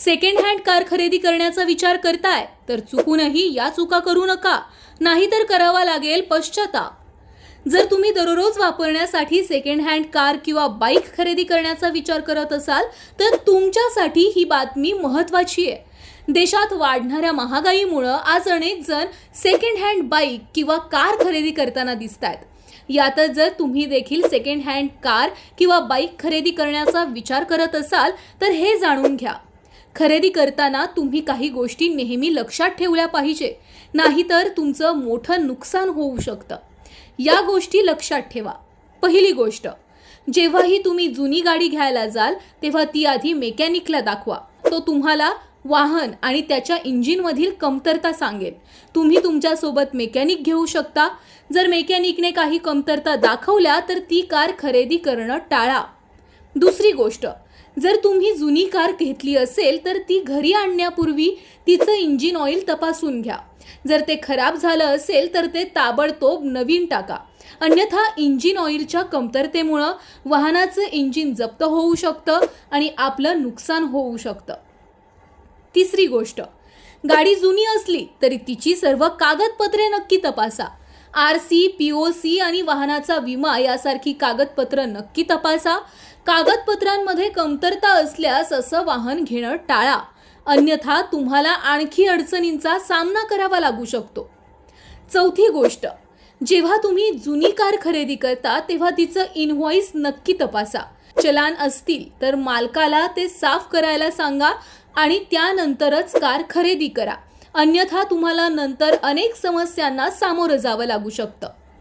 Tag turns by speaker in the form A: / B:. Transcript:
A: Second hand car खरेदी करण्याचा विचार करताय तर चुकूनही या चुका करू नका. नाहीतर करावा लागेल पश्चाताप. जर तुम्ही दररोज वापरण्यासाठी सेकंड हँड कार किंवा बाईक खरेदी करण्याचा विचार करत असाल तर तुमच्यासाठी ही बातमी महत्त्वाची आहे. देशात वाढणाऱ्या महागाईमुळं आज अनेक जण सेकंड हँड बाईक किंवा कार खरेदी करताना दिसत आहेत यातच जर तुम्ही देखील सेकंड हँड कार किंवा बाईक खरेदी करण्याचा विचार करत असाल तर हे जाणून घ्या. खरेदी करताना तुम्ही काही गोष्टी नेहमी लक्षात ठेवल्या पाहिजे. नाहीतर तुमचं मोठं नुकसान होऊ शकतं. या गोष्टी लक्षात ठेवा. पहिली गोष्ट जेव्हाही तुम्ही जुनी गाडी घ्यायला जाल तेव्हा ती आधी मेकॅनिकला दाखवा. तो तुम्हाला वाहन आणि त्याच्या इंजिनमधील कमतरता सांगेल. तुम्ही तुमच्यासोबत मेकॅनिक घेऊ शकता. जर मेकॅनिकने काही कमतरता दाखवल्या तर ती कार खरेदी करणं टाळा. दुसरी गोष्ट जर तुम्ही जुनी कार घेतली असेल तर ती घरी आणण्यापूर्वी तिचं इंजिन ऑइल तपासून घ्या. जर ते खराब झालं असेल तर ते ताबडतोब नवीन टाका. अन्यथा इंजिन ऑइलच्या कमतरतेमुळं वाहनाचं इंजिन जप्त होऊ शकतं आणि आपलं नुकसान होऊ शकतं. तिसरी गोष्ट गाडी जुनी असली तरी तिची सर्व कागदपत्रे नक्की तपासा. R C P O C आणि वाहनाचा विमा यासारखी कागदपत्र नक्की तपासा. कागदपत्रांमध्ये कमतरता असल्यास असं वाहन घेणं टाळा. अन्यथा तुम्हाला आणखी अडचणींचा सामना करावा लागू शकतो. चौथी गोष्ट जेव्हा तुम्ही जुनी कार खरेदी करता तेव्हा तिचं इनव्हॉइस नक्की तपासा. चलान असतील तर मालकाला ते साफ करायला सांगा आणि त्यानंतरच कार खरेदी करा. अन्यथा तुम्हाला नंतर अनेक समस्यांना सामोरं जावं लागू शकतं.